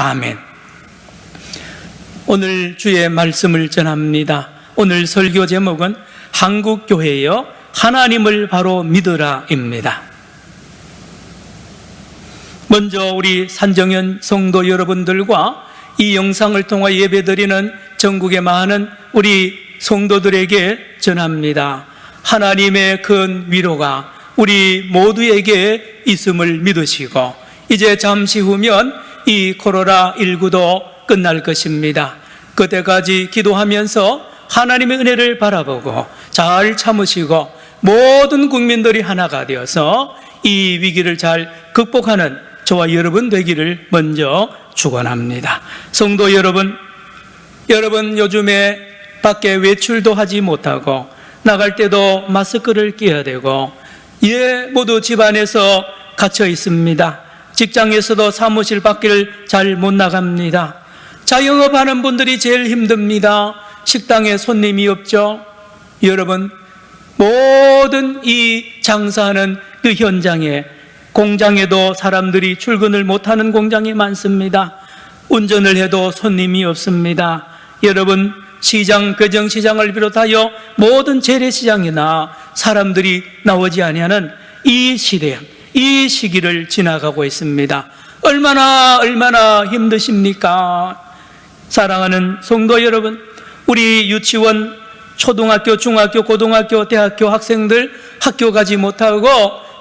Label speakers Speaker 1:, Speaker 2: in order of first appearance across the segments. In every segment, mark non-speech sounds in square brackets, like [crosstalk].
Speaker 1: 아멘. 오늘 주의 말씀을 전합니다. 오늘 설교 제목은 한국교회여 하나님을 바로 믿으라입니다. 먼저 우리 산정현 성도 여러분들과 이 영상을 통해 예배드리는 전국의 많은 우리 성도들에게 전합니다. 하나님의 큰 위로가 우리 모두에게 있음을 믿으시고 이제 잠시 후면 이 코로나 19도 끝날 것입니다. 그때까지 기도하면서 하나님의 은혜를 바라보고 잘 참으시고 모든 국민들이 하나가 되어서 이 위기를 잘 극복하는 저와 여러분 되기를 먼저 축원합니다. 성도 여러분, 여러분 요즘에 밖에 외출도 하지 못하고 나갈 때도 마스크를 끼야 되고 예 모두 집안에서 갇혀 있습니다. 직장에서도 사무실 밖을 잘 못 나갑니다. 자영업하는 분들이 제일 힘듭니다. 식당에 손님이 없죠. 여러분 모든 이 장사하는 그 현장에 공장에도 사람들이 출근을 못하는 공장이 많습니다. 운전을 해도 손님이 없습니다. 여러분 시장 배정시장을 비롯하여 모든 재래시장이나 사람들이 나오지 아니하는 이 시대, 이 시기를 지나가고 있습니다. 얼마나 얼마나 힘드십니까? 사랑하는 성도 여러분, 우리 유치원, 초등학교, 중학교, 고등학교, 대학교 학생들 학교 가지 못하고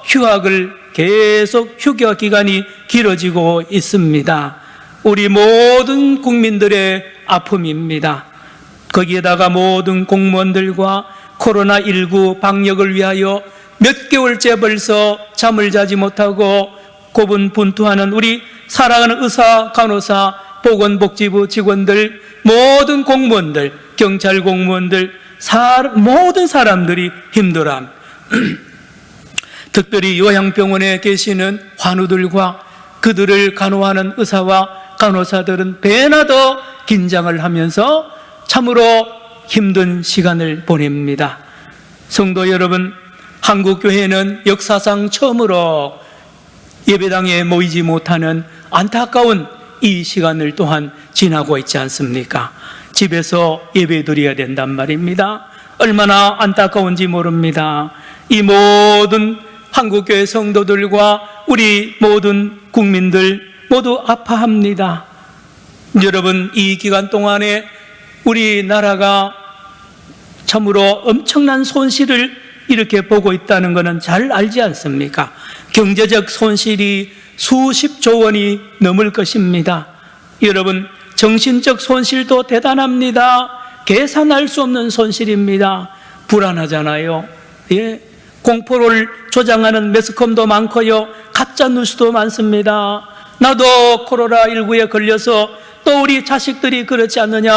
Speaker 1: 휴학을 계속 휴교 기간이 길어지고 있습니다. 우리 모든 국민들의 아픔입니다. 거기에다가 모든 공무원들과 코로나19 방역을 위하여 몇 개월째 벌써 잠을 자지 못하고 고분분투하는 우리 사랑하는 의사, 간호사, 보건복지부 직원들, 모든 공무원들, 경찰 공무원들, 사, 모든 사람들이 힘들함. [clears throat] 특별히 요양병원에 계시는 환우들과 그들을 간호하는 의사와 간호사들은 배나 더 긴장을 하면서 참으로 힘든 시간을 보냅니다. 성도 여러분, 한국교회는 역사상 처음으로 예배당에 모이지 못하는 안타까운 이 시간을 또한 지나고 있지 않습니까? 집에서 예배 드려야 된단 말입니다. 얼마나 안타까운지 모릅니다. 이 모든 한국교회 성도들과 우리 모든 국민들 모두 아파합니다. 여러분, 이 기간 동안에 우리나라가 참으로 엄청난 손실을 이렇게 보고 있다는 것은 잘 알지 않습니까? 경제적 손실이 수십조 원이 넘을 것입니다. 여러분, 정신적 손실도 대단합니다. 계산할 수 없는 손실입니다. 불안하잖아요. 예. 공포를 조장하는 매스컴도 많고요. 가짜 뉴스도 많습니다. 나도 코로나19에 걸려서 또 우리 자식들이 그렇지 않느냐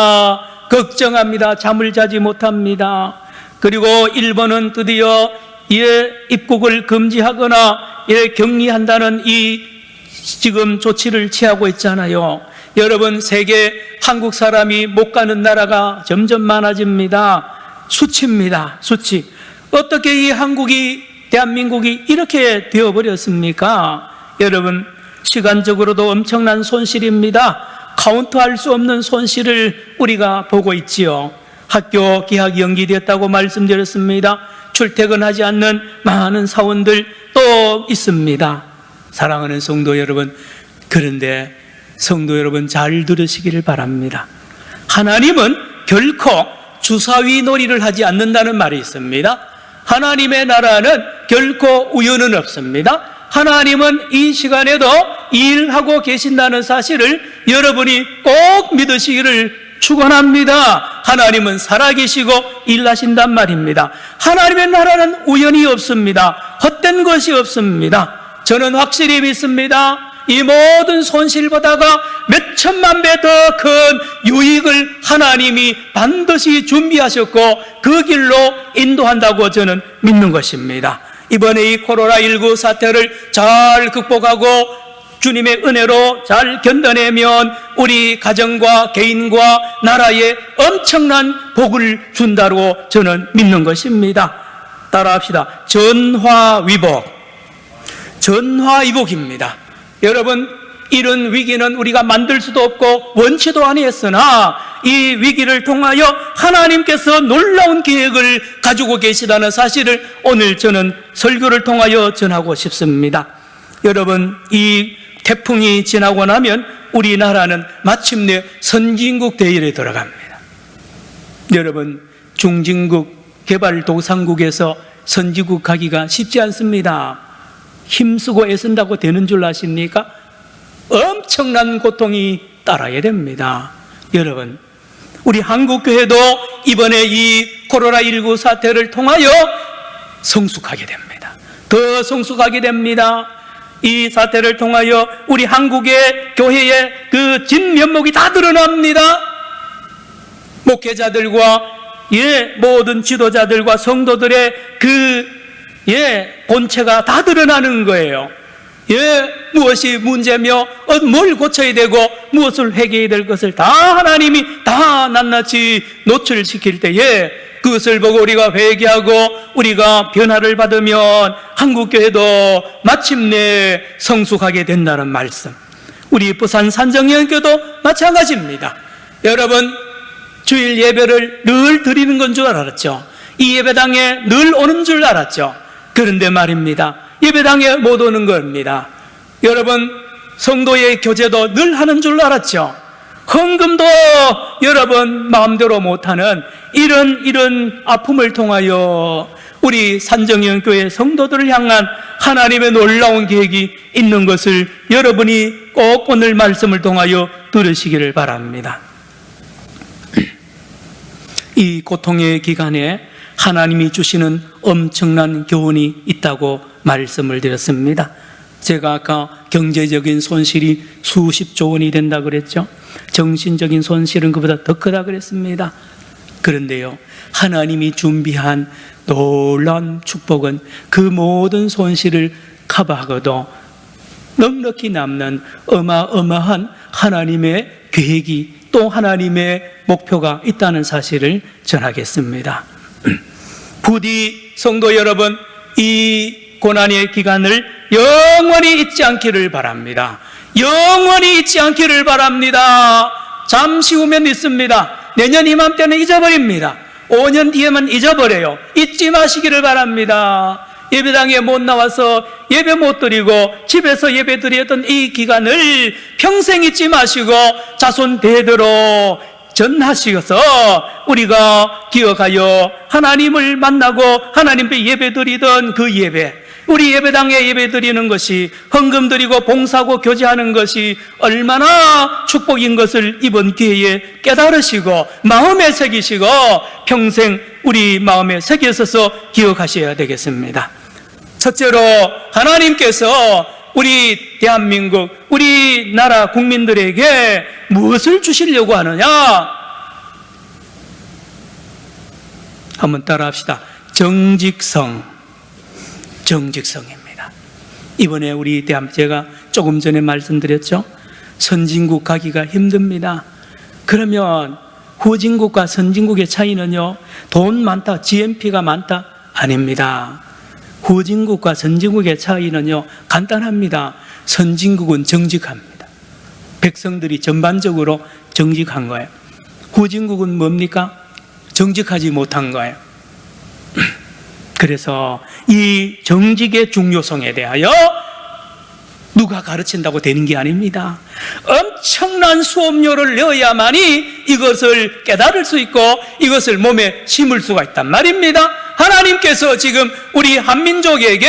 Speaker 1: 걱정합니다. 잠을 자지 못합니다. 그리고 일본은 드디어 예, 입국을 금지하거나 예, 격리한다는 이 지금 조치를 취하고 있잖아요. 여러분, 세계 한국 사람이 못 가는 나라가 점점 많아집니다. 수치입니다. 수치. 어떻게 이 한국이, 대한민국이 이렇게 되어버렸습니까? 여러분, 시간적으로도 엄청난 손실입니다. 카운트할 수 없는 손실을 우리가 보고 있지요. 학교 개학 연기됐다고 말씀드렸습니다. 출퇴근하지 않는 많은 사원들 또 있습니다. 사랑하는 성도 여러분, 그런데 성도 여러분 잘 들으시기를 바랍니다. 하나님은 결코 주사위 놀이를 하지 않는다는 말이 있습니다. 하나님의 나라는 결코 우연은 없습니다. 하나님은 이 시간에도 일하고 계신다는 사실을 여러분이 꼭 믿으시기를 축원합니다. 하나님은 살아계시고 일하신단 말입니다. 하나님의 나라는 우연이 없습니다. 헛된 것이 없습니다. 저는 확실히 믿습니다. 이 모든 손실보다가 몇 천만 배 더 큰 유익을 하나님이 반드시 준비하셨고 그 길로 인도한다고 저는 믿는 것입니다. 이번에 이 코로나19 사태를 잘 극복하고 주님의 은혜로 잘 견뎌내면 우리 가정과 개인과 나라에 엄청난 복을 준다고 저는 믿는 것입니다. 따라합시다. 전화위복. 전화위복입니다. 여러분, 이런 위기는 우리가 만들 수도 없고 원치도 아니했으나 이 위기를 통하여 하나님께서 놀라운 계획을 가지고 계시다는 사실을 오늘 저는 설교를 통하여 전하고 싶습니다. 여러분, 이 태풍이 지나고 나면 우리나라는 마침내 선진국 대열에 들어갑니다. 여러분, 중진국 개발도상국에서 선진국 가기가 쉽지 않습니다. 힘쓰고 애쓴다고 되는 줄 아십니까? 엄청난 고통이 따라야 됩니다. 여러분, 우리 한국교회도 이번에 이 코로나19 사태를 통하여 성숙하게 됩니다. 더 성숙하게 됩니다. 이 사태를 통하여 우리 한국의 교회의 그 진면목이 다 드러납니다. 목회자들과 예, 모든 지도자들과 성도들의 그 예, 본체가 다 드러나는 거예요. 예, 무엇이 문제며 어, 뭘 고쳐야 되고 무엇을 회개해야 될 것을 다 하나님이 다 낱낱이 노출시킬 때에 그것을 보고 우리가 회개하고 우리가 변화를 받으면 한국교회도 마침내 성숙하게 된다는 말씀. 우리 부산 산정연교도 마찬가지입니다. 여러분 주일 예배를 늘 드리는 건 줄 알았죠. 이 예배당에 늘 오는 줄 알았죠. 그런데 말입니다. 예배당에 못 오는 겁니다. 여러분, 성도의 교제도 늘 하는 줄 알았죠. 헌금도 여러분 마음대로 못하는 이런 이런 아픔을 통하여 우리 산정형 교회 성도들을 향한 하나님의 놀라운 계획이 있는 것을 여러분이 꼭 오늘 말씀을 통하여 들으시기를 바랍니다. 이 고통의 기간에 하나님이 주시는 엄청난 교훈이 있다고 말씀을 드렸습니다. 제가 아까 경제적인 손실이 수십조 원이 된다 그랬죠. 정신적인 손실은 그보다 더 크다 그랬습니다. 그런데요, 하나님이 준비한 놀라운 축복은 그 모든 손실을 커버하고도 넉넉히 남는 어마어마한 하나님의 계획이 또 하나님의 목표가 있다는 사실을 전하겠습니다. [clears throat] 부디 성도 여러분, 이 고난의 기간을 영원히 잊지 않기를 바랍니다. 영원히 잊지 않기를 바랍니다. 잠시 후면 있습니다. 내년 이맘때는 잊어버립니다. 5년 뒤에만 잊어버려요. 잊지 마시기를 바랍니다. 예배당에 못 나와서 예배 못 드리고 집에서 예배 드렸던 이 기간을 평생 잊지 마시고 자손 대대로 전하시어서 우리가 기억하여 하나님을 만나고 하나님께 예배 드리던 그 예배 우리 예배당에 예배 드리는 것이 헌금 드리고 봉사하고 교제하는 것이 얼마나 축복인 것을 이번 기회에 깨달으시고 마음에 새기시고 평생 우리 마음에 새겨서서 기억하셔야 되겠습니다. 첫째로 하나님께서 우리 대한민국, 우리 나라 국민들에게 무엇을 주시려고 하느냐? 한번 따라 합시다. 정직성. 정직성입니다. 이번에 우리 대한 제가 조금 전에 말씀드렸죠. 선진국 가기가 힘듭니다. 그러면 후진국과 선진국의 차이는요. 돈 많다, GNP가 많다 아닙니다. 후진국과 선진국의 차이는요. 간단합니다. 선진국은 정직합니다. 백성들이 전반적으로 정직한 거예요. 후진국은 뭡니까? 정직하지 못한 거예요. [clears throat] 그래서 이 정직의 중요성에 대하여 누가 가르친다고 되는 게 아닙니다. 엄청난 수업료를 내어야만이 이것을 깨달을 수 있고 이것을 몸에 심을 수가 있단 말입니다. 하나님께서 지금 우리 한민족에게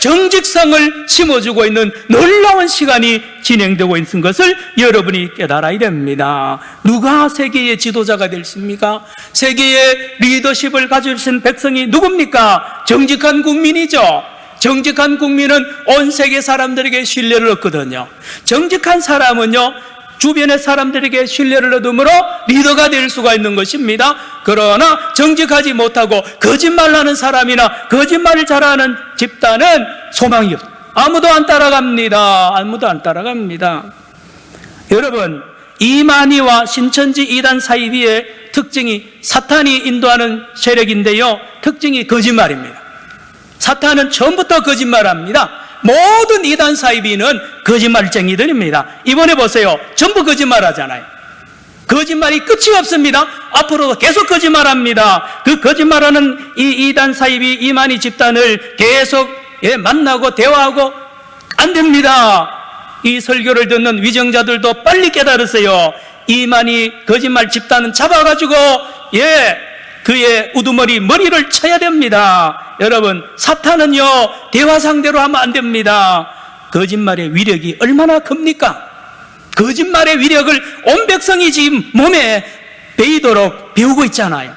Speaker 1: 정직성을 심어주고 있는 놀라운 시간이 진행되고 있는 것을 여러분이 깨달아야 됩니다. 누가 세계의 지도자가 될습니까? 세계의 리더십을 가질 수 있는 백성이 누굽니까? 정직한 국민이죠. 정직한 국민은 온 세계 사람들에게 신뢰를 얻거든요. 정직한 사람은요, 주변의 사람들에게 신뢰를 얻음으로 리더가 될 수가 있는 것입니다. 그러나 정직하지 못하고 거짓말하는 사람이나 거짓말을 잘하는 집단은 소망이 없. 아무도 안 따라갑니다. 아무도 안 따라갑니다. 여러분, 이만희와 신천지 이단 사이비의 특징이 사탄이 인도하는 세력인데요. 특징이 거짓말입니다. 사탄은 처음부터 거짓말합니다. 모든 이단 사이비는 거짓말쟁이들입니다. 이번에 보세요. 전부 거짓말 하잖아요. 거짓말이 끝이 없습니다. 앞으로도 계속 거짓말합니다. 그 거짓말하는 이 이단 사이비 이만희 집단을 계속 예, 만나고 대화하고 안 됩니다. 이 설교를 듣는 위정자들도 빨리 깨달으세요. 이만희 거짓말 집단은 잡아가지고 예 그의 우두머리 머리를 쳐야 됩니다. 여러분 사탄은요 대화 상대로 하면 안 됩니다. 거짓말의 위력이 얼마나 큽니까? 거짓말의 위력을 온 백성이 지금 몸에 배이도록 배우고 있잖아요.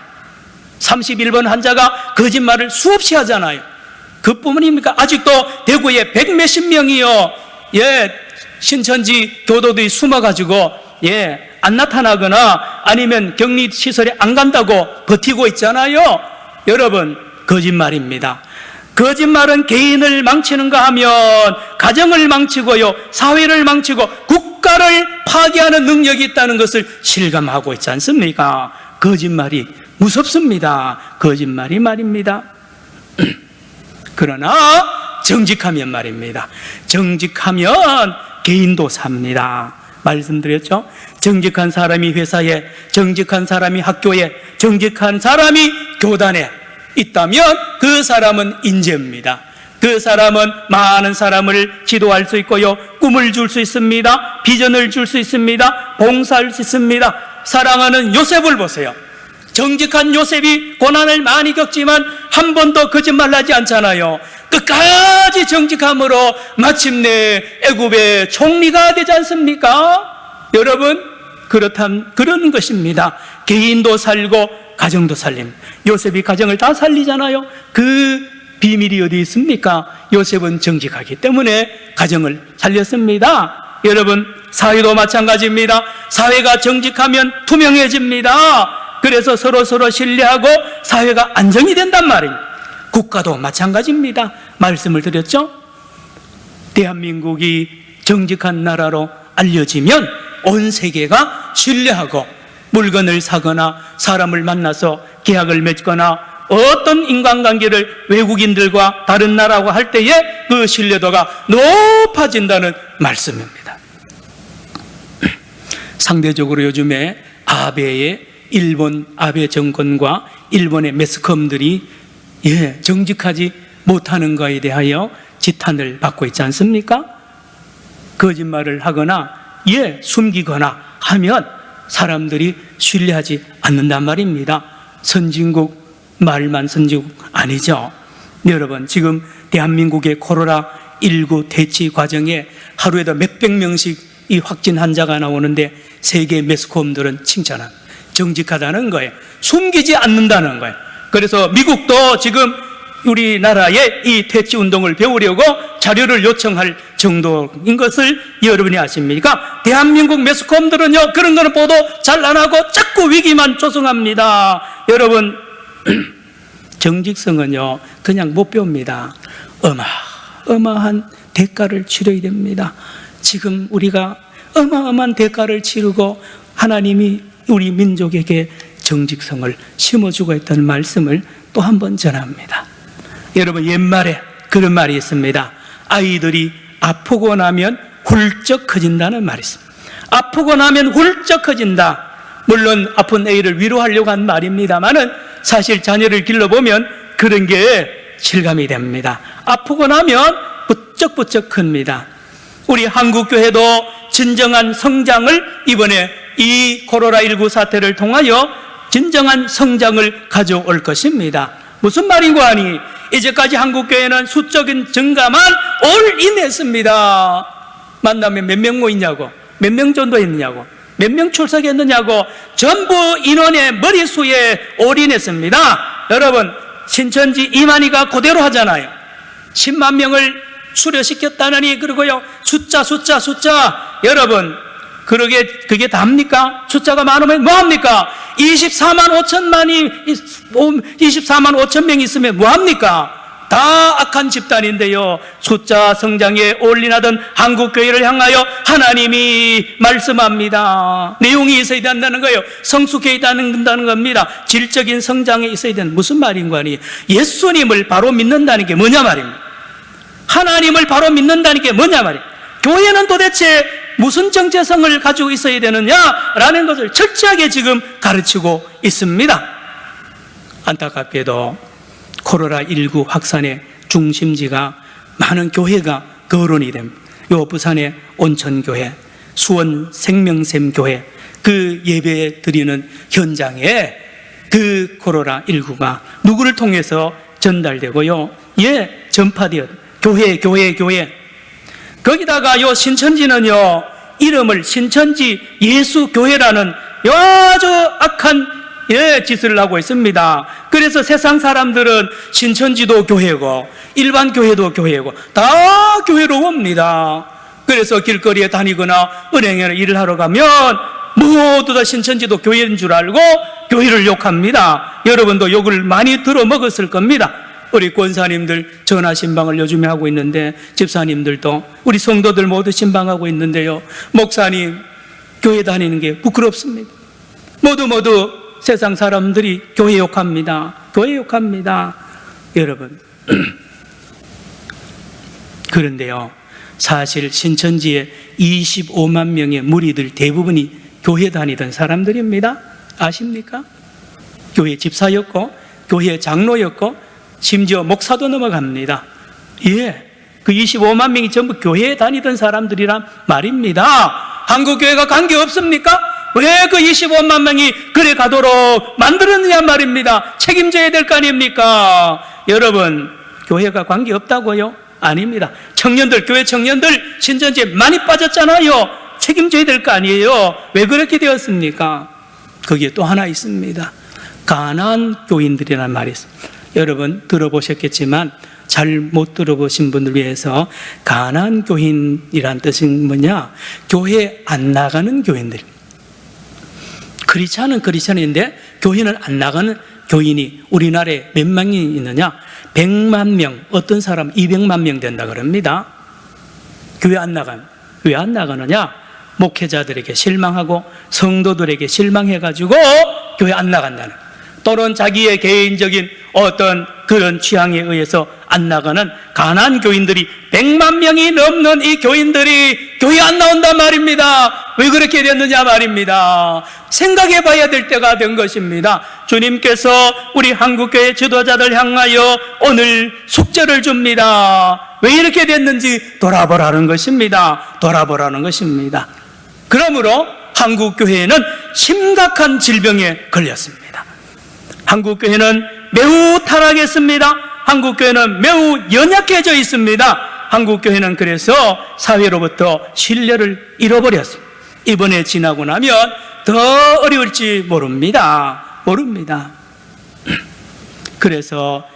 Speaker 1: 31번 환자가 거짓말을 수없이 하잖아요. 그뿐입니까? 아직도 대구에 백 몇십 명이요. 예, 신천지 교도들이 숨어가지고 예, 안 나타나거나 아니면 격리 시설에 안 간다고 버티고 있잖아요. 여러분, 거짓말입니다. 거짓말은 개인을 망치는가 하면 가정을 망치고요, 사회를 망치고 국가를 파괴하는 능력이 있다는 것을 실감하고 있지 않습니까? 거짓말이 무섭습니다. 거짓말이 말입니다. [clears throat] 그러나 정직하면 말입니다. 정직하면 개인도 삽니다. 말씀드렸죠? 정직한 사람이 회사에, 정직한 사람이 학교에, 정직한 사람이 교단에 있다면 그 사람은 인재입니다. 그 사람은 많은 사람을 지도할 수 있고요. 꿈을 줄 수 있습니다. 비전을 줄 수 있습니다. 봉사할 수 있습니다. 사랑하는 요셉을 보세요. 정직한 요셉이 고난을 많이 겪지만 한 번도 거짓말하지 않잖아요. 끝까지 정직함으로 마침내 애굽의 총리가 되지 않습니까? 여러분 그렇담 그런 것입니다. 개인도 살고 가정도 살림. 요셉이 가정을 다 살리잖아요. 그 비밀이 어디 있습니까? 요셉은 정직하기 때문에 가정을 살렸습니다. 여러분 사회도 마찬가지입니다. 사회가 정직하면 투명해집니다. 그래서 서로 서로 신뢰하고 사회가 안정이 된단 말입니다. 국가도 마찬가지입니다. 말씀을 드렸죠? 대한민국이 정직한 나라로 알려지면 온 세계가 신뢰하고 물건을 사거나 사람을 만나서 계약을 맺거나 어떤 인간관계를 외국인들과 다른 나라와 할 때에 그 신뢰도가 높아진다는 말씀입니다. [clears throat] 상대적으로 요즘에 아베의 일본 아베 정권과 일본의 매스컴들이 예, 정직하지 못하는 것에 대하여 지탄을 받고 있지 않습니까? 거짓말을 하거나 예, 숨기거나 하면 사람들이 신뢰하지 않는단 말입니다. 선진국 말만 선진국 아니죠. 여러분, 지금 대한민국의 코로나 19 대치 과정에 하루에도 몇백 명씩 이 확진 환자가 나오는데 세계 매스컴들은 칭찬합니다. 정직하다는 거예요. 숨기지 않는다는 거예요. 그래서 미국도 지금 우리나라의 이 퇴치 운동을 배우려고 자료를 요청할 정도인 것을 여러분이 아십니까? 대한민국 매스컴들은요, 그런 거는 보도 잘 안 하고 자꾸 위기만 조성합니다. 여러분, [clears throat] 정직성은요, 그냥 못 배웁니다. 어마, 어마한 대가를 치러야 됩니다. 지금 우리가 어마어마한 대가를 치르고 하나님이 우리 민족에게 정직성을 심어주고 있다는 말씀을 또 한 번 전합니다. 여러분, 옛말에 그런 말이 있습니다. 아이들이 아프고 나면 훌쩍 커진다는 말이 있습니다. 아프고 나면 훌쩍 커진다. 물론 아픈 애를 위로하려고 한 말입니다만은 사실 자녀를 길러보면 그런 게 실감이 됩니다. 아프고 나면 부쩍부쩍 큽니다. 우리 한국교회도 진정한 성장을 이번에 이 코로나19 사태를 통하여 진정한 성장을 가져올 것입니다. 무슨 말인고 하니 이제까지 한국교회는 수적인 증가만 올 인했습니다. 만나면 몇 명 모이냐고, 몇 명 전도했느냐고, 몇 명 출석했느냐고 전부 인원의 머리수에 올인했습니다. 여러분, 신천지 이만희가 그대로 하잖아요. 10만 명을 수료시켰다느니 그러고요. 숫자 숫자 숫자 여러분 그러게 그게 답니까? 숫자가 많으면 뭐 합니까? 24만 5천만이 24만 5천 명 있으면 뭐 합니까? 다 악한 집단인데요. 숫자 성장에 올인하던 한국 교회를 향하여 하나님이 말씀합니다. 내용이 있어야 된다는 거예요. 성숙해 있다는 겁니다. 질적인 성장에 있어야 되는 무슨 말인가 하니 예수님을 바로 믿는다는 게 뭐냐 말입니다. 하나님을 바로 믿는다는 게 뭐냐 말이에요. 교회는 도대체 무슨 정체성을 가지고 있어야 되느냐라는 것을 철저하게 지금 가르치고 있습니다. 안타깝게도 코로나19 확산의 중심지가 많은 교회가 거론이 됩니다. 요 부산의 온천교회, 수원 생명샘 교회, 그 예배 드리는 현장에 그 코로나19가 누구를 통해서 전달되고요. 예, 전파되어 교회, 교회, 교회. 거기다가 요 신천지는요, 이름을 신천지 예수교회라는 요 아주 악한 예, 짓을 하고 있습니다. 그래서 세상 사람들은 신천지도 교회고, 일반 교회도 교회고, 다 교회로 옵니다. 그래서 길거리에 다니거나 은행에 일을 하러 가면 모두 다 신천지도 교회인 줄 알고 교회를 욕합니다. 여러분도 욕을 많이 들어 먹었을 겁니다. 우리 권사님들 전화 신방을 요즘에 하고 있는데 집사님들도 우리 성도들 모두 신방하고 있는데요. 목사님 교회 다니는 게 부끄럽습니다. 모두 모두 세상 사람들이 교회 욕합니다. 교회 욕합니다. 여러분. [clears throat] 그런데요. 사실 신천지에 25만 명의 무리들 대부분이 교회 다니던 사람들입니다. 아십니까? 교회 집사였고, 교회 장로였고, 심지어 목사도 넘어갑니다. 예. 그 25만 명이 전부 교회에 다니던 사람들이란 말입니다. 한국교회가 관계 없습니까? 왜 그 25만 명이 그래 가도록 만들었느냐 말입니다. 책임져야 될 거 아닙니까? 여러분, 교회가 관계 없다고요? 아닙니다. 청년들, 교회 청년들 신천지에 많이 빠졌잖아요. 책임져야 될 거 아니에요. 왜 그렇게 되었습니까? 거기에 또 하나 있습니다. 가난 교인들이라는 말이 있습니다. 여러분 들어보셨겠지만 잘 못 들어보신 분들 위해서 가난 교인이란 뜻은 뭐냐? 교회 안 나가는 교인들. 크리스찬은 크리스찬인데 교회는 안 나가는 교인이 우리나라에 몇 명이 있느냐? 100만 명, 어떤 사람 200만 명 된다 그럽니다. 교회 안 나간. 왜안 나가느냐? 목회자들에게 실망하고 성도들에게 실망해 가지고 교회 안 나간다는. 또는 자기의 개인적인 어떤 그런 취향에 의해서 안 나가는 가난 교인들이 100만 명이 넘는 이 교인들이 교회 안 나온단 말입니다. 왜 그렇게 됐느냐 말입니다. 생각해 봐야 될 때가 된 것입니다. 주님께서 우리 한국교회 지도자들 향하여 오늘 숙제를 줍니다. 왜 이렇게 됐는지 돌아보라는 것입니다. 돌아보라는 것입니다. 그러므로 한국교회는 심각한 질병에 걸렸습니다. 한국교회는 매우 타락했습니다. 한국교회는 매우 연약해져 있습니다. 한국교회는 그래서 사회로부터 신뢰를 잃어버렸습니다. 이번에 지나고 나면 더 어려울지 모릅니다. 모릅니다. [clears throat] 그래서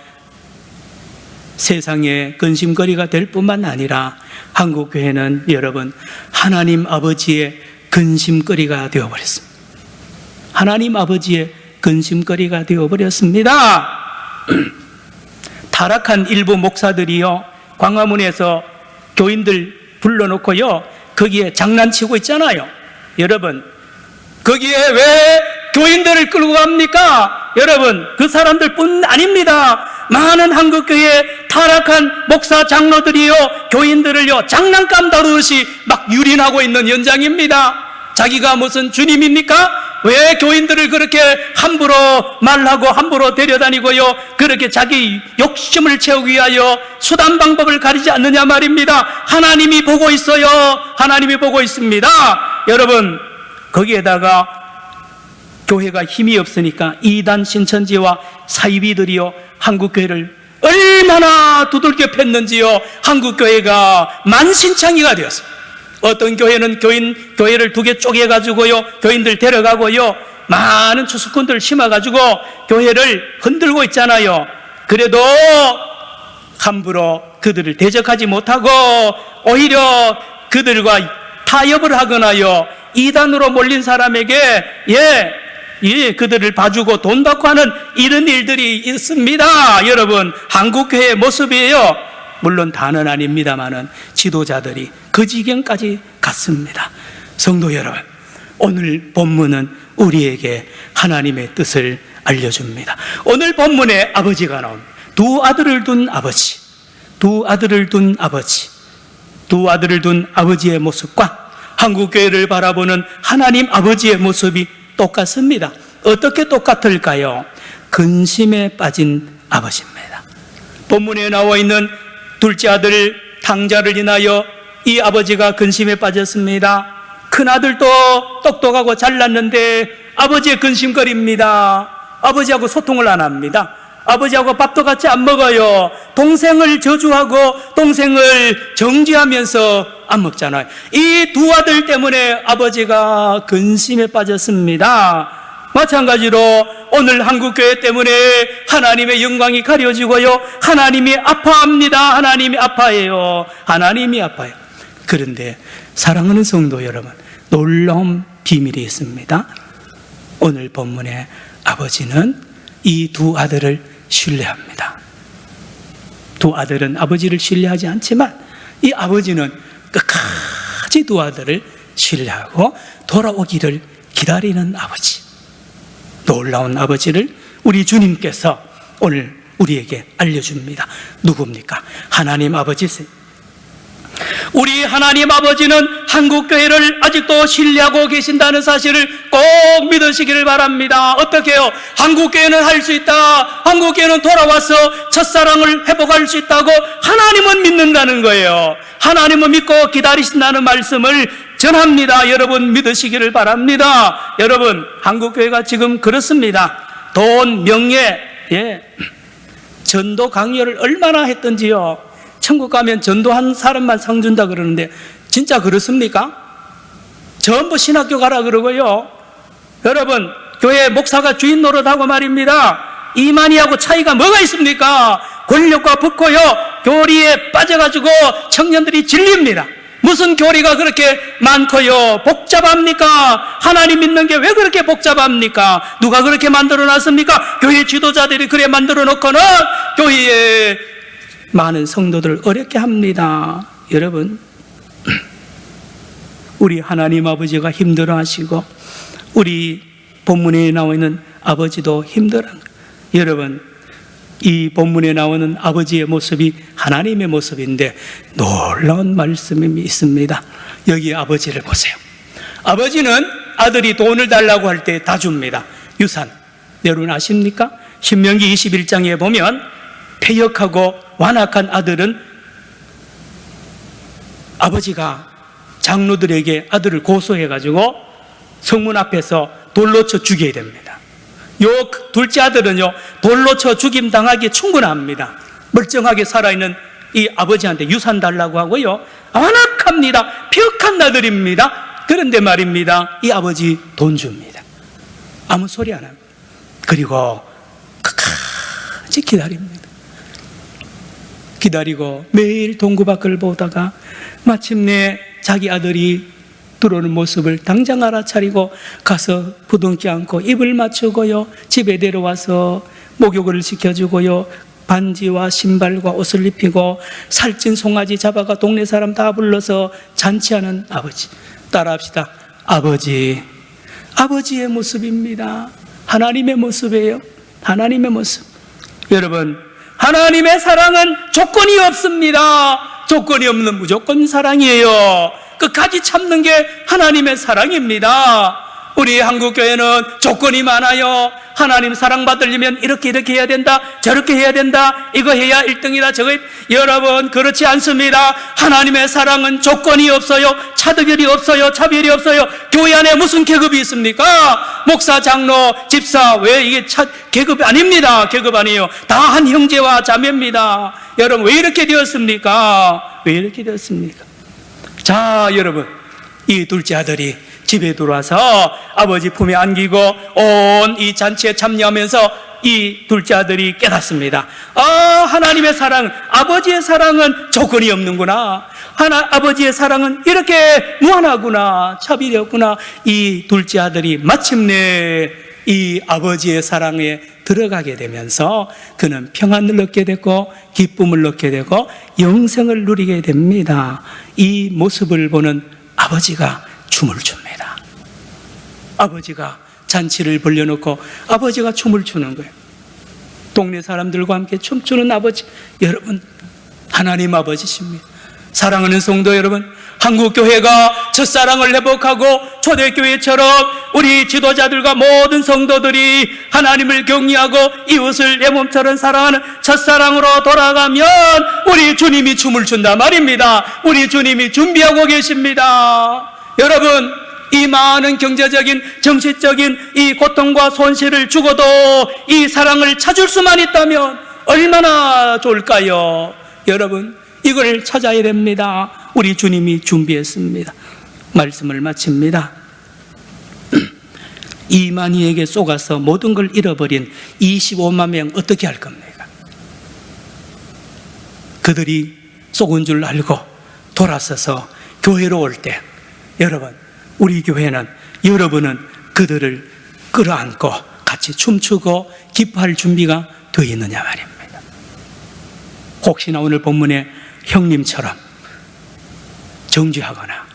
Speaker 1: 세상의 근심거리가 될 뿐만 아니라 한국교회는 여러분 하나님 아버지의 근심거리가 되어버렸습니다. 하나님 아버지의 근심거리가 되어버렸습니다. [clears throat] 타락한 일부 목사들이요, 광화문에서 교인들 불러놓고요, 거기에 장난치고 있잖아요. 여러분, 거기에 왜 교인들을 끌고 갑니까? 여러분, 그 사람들 뿐 아닙니다. 많은 한국교회 타락한 목사 장로들이요, 교인들을요, 장난감 다루듯이 막 유린하고 있는 현장입니다. 자기가 무슨 주님입니까? 왜 교인들을 그렇게 함부로 말하고 함부로 데려다니고요, 그렇게 자기 욕심을 채우기 위하여 수단 방법을 가리지 않느냐 말입니다. 하나님이 보고 있어요. 하나님이 보고 있습니다. 여러분, 거기에다가 교회가 힘이 없으니까 이단 신천지와 사이비들이요 한국교회를 얼마나 두들겨 팼는지요 한국교회가 만신창이가 되었습니다 어떤 교회는 교인 교회를 두 개 쪼개 가지고요 교인들 데려가고요 많은 추수꾼들 심어 가지고 교회를 흔들고 있잖아요 그래도 함부로 그들을 대적하지 못하고 오히려 그들과 타협을 하거나요 이단으로 몰린 사람에게 예 예, 그들을 봐주고 돈 받고 하는 이런 일들이 있습니다. 여러분, 한국교회의 모습이에요. 물론 다는 아닙니다만은 지도자들이 그 지경까지 갔습니다. 성도 여러분, 오늘 본문은 우리에게 하나님의 뜻을 알려줍니다. 오늘 본문에 아버지가 나옵니다. 두 아들을 둔 아버지. 두 아들을 둔 아버지, 두 아들을 둔 아버지의 모습과 한국교회를 바라보는 하나님 아버지의 모습이 똑같습니다. 어떻게 똑같을까요? 근심에 빠진 아버지입니다. 본문에 나와 있는 둘째 아들 탕자를 인하여 이 아버지가 근심에 빠졌습니다. 큰 아들도 똑똑하고 잘났는데 아버지의 근심거리입니다. 아버지하고 소통을 안 합니다. 아버지하고 밥도 같이 안 먹어요. 동생을 저주하고 동생을 정죄하면서 안 먹잖아요. 이 두 아들 때문에 아버지가 근심에 빠졌습니다. 마찬가지로 오늘 한국교회 때문에 하나님의 영광이 가려지고요. 하나님이 아파합니다. 하나님이 아파해요. 하나님이 아파요. 그런데 사랑하는 성도 여러분, 놀라운 비밀이 있습니다. 오늘 본문에 아버지는 이 두 아들을 신뢰합니다. 두 아들은 아버지를 신뢰하지 않지만 이 아버지는 끝까지 두 아들을 신뢰하고 돌아오기를 기다리는 아버지. 놀라운 아버지를 우리 주님께서 오늘 우리에게 알려줍니다. 누굽니까? 하나님 아버지세요. 우리 하나님 아버지는 한국교회를 아직도 신뢰하고 계신다는 사실을 꼭 믿으시기를 바랍니다. 어떻게요? 한국교회는 할 수 있다. 한국교회는 돌아와서 첫사랑을 회복할 수 있다고 하나님은 믿는다는 거예요. 하나님은 믿고 기다리신다는 말씀을 전합니다. 여러분 믿으시기를 바랍니다. 여러분, 한국교회가 지금 그렇습니다. 돈, 명예, 예. 전도 강요를 얼마나 했던지요. 천국 가면 전도한 사람만 상 준다 그러는데 진짜 그렇습니까? 전부 신학교 가라 그러고요. 여러분, 교회 목사가 주인 노릇하고 말입니다. 이만희하고 차이가 뭐가 있습니까? 권력과 붙고요. 교리에 빠져가지고 청년들이 질립니다. 무슨 교리가 그렇게 많고요? 복잡합니까? 하나님 믿는 게 왜 그렇게 복잡합니까? 누가 그렇게 만들어 놨습니까? 교회 지도자들이 그래 만들어 놓고는 교회에 많은 성도들을 어렵게 합니다. 여러분, 우리 하나님 아버지가 힘들어 하시고, 우리 본문에 나와 있는 아버지도 힘들어. 여러분, 이 본문에 나오는 아버지의 모습이 하나님의 모습인데 놀라운 말씀이 있습니다. 여기 아버지를 보세요. 아버지는 아들이 돈을 달라고 할 때 다 줍니다. 유산. 여러분 아십니까? 신명기 21장에 보면 폐역하고 완악한 아들은 아버지가 장로들에게 아들을 고소해가지고 성문 앞에서 돌로 쳐 죽여야 됩니다. 요 둘째 아들은요, 돌로 쳐 죽임 당하기 충분합니다. 멀쩡하게 살아있는 이 아버지한테 유산 달라고 하고요. 완악합니다. 폐역한 아들입니다. 그런데 말입니다. 이 아버지 돈 줍니다. 아무 소리 안 합니다. 그리고 끝까지 기다립니다. 기다리고 매일 동구 밖을 보다가 마침내 자기 아들이 들어오는 모습을 당장 알아차리고 가서 부둥켜 안고 입을 맞추고요. 집에 데려와서 목욕을 시켜주고요. 반지와 신발과 옷을 입히고 살찐 송아지 잡아가 동네 사람 다 불러서 잔치하는 아버지. 따라합시다. 아버지. 아버지의 모습입니다. 하나님의 모습이에요. 하나님의 모습. 여러분, 하나님의 사랑은 조건이 없습니다. 조건이 없는 무조건 사랑이에요. 끝까지 참는 게 하나님의 사랑입니다. 우리 한국교회는 조건이 많아요. 하나님 사랑받으려면 이렇게 이렇게 해야 된다. 저렇게 해야 된다. 이거 해야 1등이다. 저거. 여러분, 그렇지 않습니다. 하나님의 사랑은 조건이 없어요. 차별이 없어요. 차별이 없어요. 교회 안에 무슨 계급이 있습니까? 목사, 장로, 집사. 왜 이게 차, 계급이 아닙니다. 계급 아니에요. 다 한 형제와 자매입니다. 여러분, 왜 이렇게 되었습니까? 왜 이렇게 되었습니까? 자, 여러분. 이 둘째 아들이 집에 들어와서 아버지 품에 안기고 온 이 잔치에 참여하면서 이 둘째 아들이 깨닫습니다. 아, 하나님의 사랑, 아버지의 사랑은 조건이 없는구나. 하나, 아버지의 사랑은 이렇게 무한하구나. 차별이 없구나. 이 둘째 아들이 마침내 이 아버지의 사랑에 들어가게 되면서 그는 평안을 얻게 되고 기쁨을 얻게 되고 영생을 누리게 됩니다. 이 모습을 보는 아버지가 춤을 춥니다. 아버지가 잔치를 벌려놓고 아버지가 춤을 추는 거예요. 동네 사람들과 함께 춤추는 아버지. 여러분, 하나님 아버지십니다. 사랑하는 성도 여러분, 한국교회가 첫사랑을 회복하고 초대교회처럼 우리 지도자들과 모든 성도들이 하나님을 경외하고 이웃을 내 몸처럼 사랑하는 첫사랑으로 돌아가면 우리 주님이 춤을 춘다 말입니다. 우리 주님이 준비하고 계십니다. 여러분, 이 많은 경제적인, 정치적인 이 고통과 손실을 주고도 이 사랑을 찾을 수만 있다면 얼마나 좋을까요? 여러분, 이걸 찾아야 됩니다. 우리 주님이 준비했습니다. 말씀을 마칩니다. [clears throat] 이만희에게 쏘가서 모든 걸 잃어버린 25만 명 어떻게 할 겁니까? 그들이 쏘은 줄 알고 돌아서서 교회로 올 때 여러분 우리 교회는 여러분은 그들을 끌어안고 같이 춤추고 기뻐할 준비가 되어 있느냐 말입니다. 혹시나 오늘 본문에 형님처럼 정죄하거나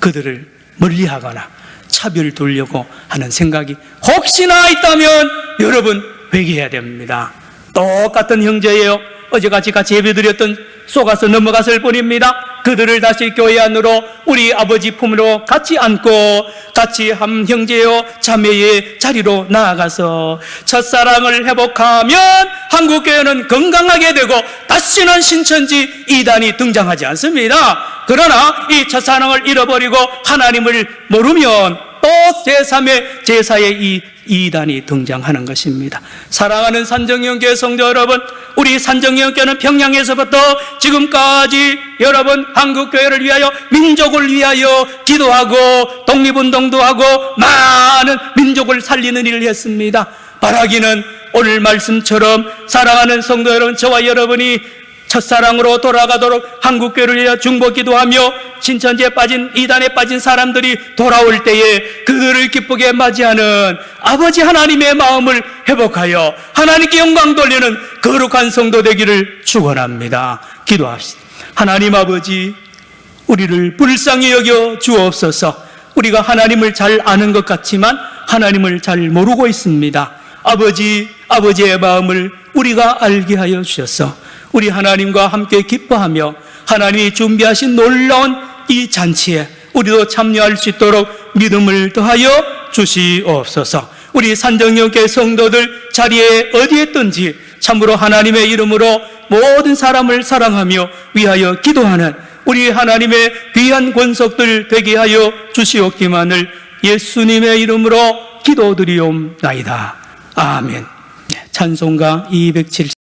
Speaker 1: 그들을 멀리하거나 차별 두려고 하는 생각이 혹시나 있다면 여러분 회개해야 됩니다. 똑같은 형제예요. 어제같이 같이 예배드렸던 쏘가서 넘어갔을 뿐입니다. 그들을 다시 교회 안으로 우리 아버지 품으로 같이 안고 같이 한 형제요 자매의 자리로 나아가서 첫사랑을 회복하면 한국교회는 건강하게 되고 다시는 신천지 이단이 등장하지 않습니다. 그러나 이 첫사랑을 잃어버리고 하나님을 모르면 또 제3의 제사의 이 이단이 등장하는 것입니다. 사랑하는 산정형교회 성도 여러분, 우리 산정 형교회는 평양에서부터 지금까지 여러분 한국교회를 위하여 민족을 위하여 기도하고 독립운동도 하고 많은 민족을 살리는 일을 했습니다. 바라기는 오늘 말씀처럼 사랑하는 성도 여러분, 저와 여러분이 첫사랑으로 돌아가도록 한국교회를 위하여 중보기도하며 신천지에 빠진 이단에 빠진 사람들이 돌아올 때에 그들을 기쁘게 맞이하는 아버지 하나님의 마음을 회복하여 하나님께 영광 돌리는 거룩한 성도 되기를 축원합니다. 기도합시다. 하나님 아버지 우리를 불쌍히 여겨 주옵소서. 우리가 하나님을 잘 아는 것 같지만 하나님을 잘 모르고 있습니다. 아버지, 아버지의 마음을 우리가 알게 하여 주셔서 우리 하나님과 함께 기뻐하며 하나님이 준비하신 놀라운 이 잔치에 우리도 참여할 수 있도록 믿음을 더하여 주시옵소서. 우리 산정역의 성도들 자리에 어디에 있든지 참으로 하나님의 이름으로 모든 사람을 사랑하며 위하여 기도하는 우리 하나님의 귀한 권속들 되게 하여 주시옵기만을 예수님의 이름으로 기도드리옵나이다. 아멘. 찬송가 270